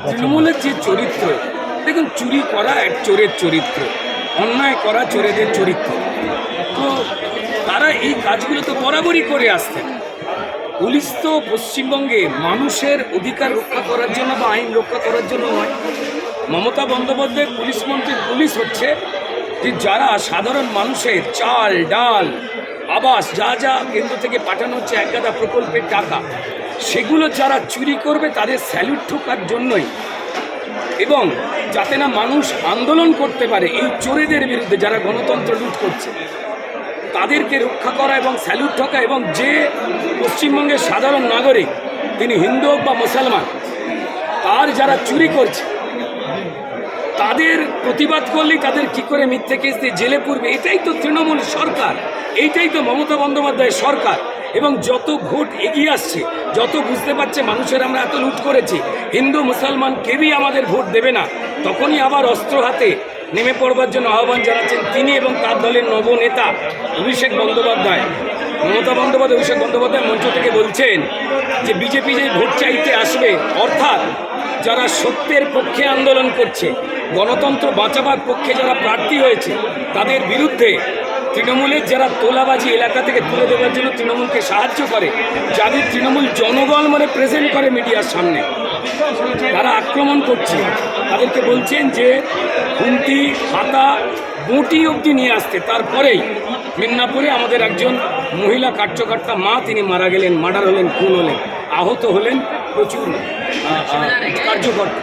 তৃণমূলের যে চরিত্র, দেখুন, চুরি করা এক চোরের চরিত্র, অন্যায় করা চোরেদের চরিত্র। তো তারা এই কাজগুলো তো বরাবরই করে আসতেন পুলিশ তো পশ্চিমবঙ্গে মানুষের অধিকার রক্ষা করার জন্য বা আইন রক্ষা করার জন্য নয় মমতা বন্দ্যোপাধ্যায় পুলিশ মন্ত্রীর পুলিশ হচ্ছে যে যারা সাধারণ মানুষের চাল, ডাল, আবাস, যা যা কেন্দ্র থেকে পাঠানো হচ্ছে একগাদা প্রকল্পের টাকা সেগুলো যারা চুরি করবে তাদের স্যালুট ঠোকার জন্যই। এবং যাতে না মানুষ আন্দোলন করতে পারে, এই চোরেদের বিরুদ্ধে যারা গণতন্ত্র লুট করছে, তাদেরকে রক্ষা করা এবং স্যালুট ঠকা এবং যে পশ্চিমবঙ্গের সাধারণ নাগরিক, তিনি হিন্দু হোক বা মুসলমান, তার যারা চুরি করছে, তাদের প্রতিবাদ করলেই তাদের কি করে মিথ্যে কেস দিয়ে জেলে পড়বে এটাই তো তৃণমূল সরকার এইটাই তো মমতা বন্দ্যোপাধ্যায়ের সরকার। এবং যত ভোট এগিয়ে আসছে, যত বুঝতে পারছে মানুষের আমরা এত লুট করেছি, হিন্দু, মুসলমান কেউই আমাদের ভোট দেবে না, তখনই আবার অস্ত্র হাতে নেমে পড়বার জন্য আহ্বান জানাচ্ছেন তিনি এবং তার দলের নবনেতা অভিষেক বন্দ্যোপাধ্যায়। মমতা বন্দ্যোপাধ্যায়, অভিষেক বন্দ্যোপাধ্যায় মঞ্চ থেকে বলছেন যে, বিজেপি যে ভোট চাইতে আসবে, অর্থাৎ যারা সত্যের পক্ষে আন্দোলন করছে, গণতন্ত্র বাঁচাবার পক্ষে যারা প্রার্থী হয়েছে, তাদের বিরুদ্ধে তৃণমূলের যারা তোলাবাজি এলাকা থেকে তুলে দেওয়ার জন্য তৃণমূলকে সাহায্য করে, যাদের তৃণমূল জনগণ মানে প্রেজেন্ট করে মিডিয়ার সামনে, তারা আক্রমণ করছে। তাদেরকে বলছেন যে, খুন্তি, হাতা, বঁটি অবধি নিয়ে আসতে। তারপরেই মিদনাপুরে আমাদের একজন মহিলা কার্যকর্তা মা, তিনি মারা গেলেন, মার্ডার হলেন, খুন হলেন, আহত হলেন প্রচুর কার্যকর্তা।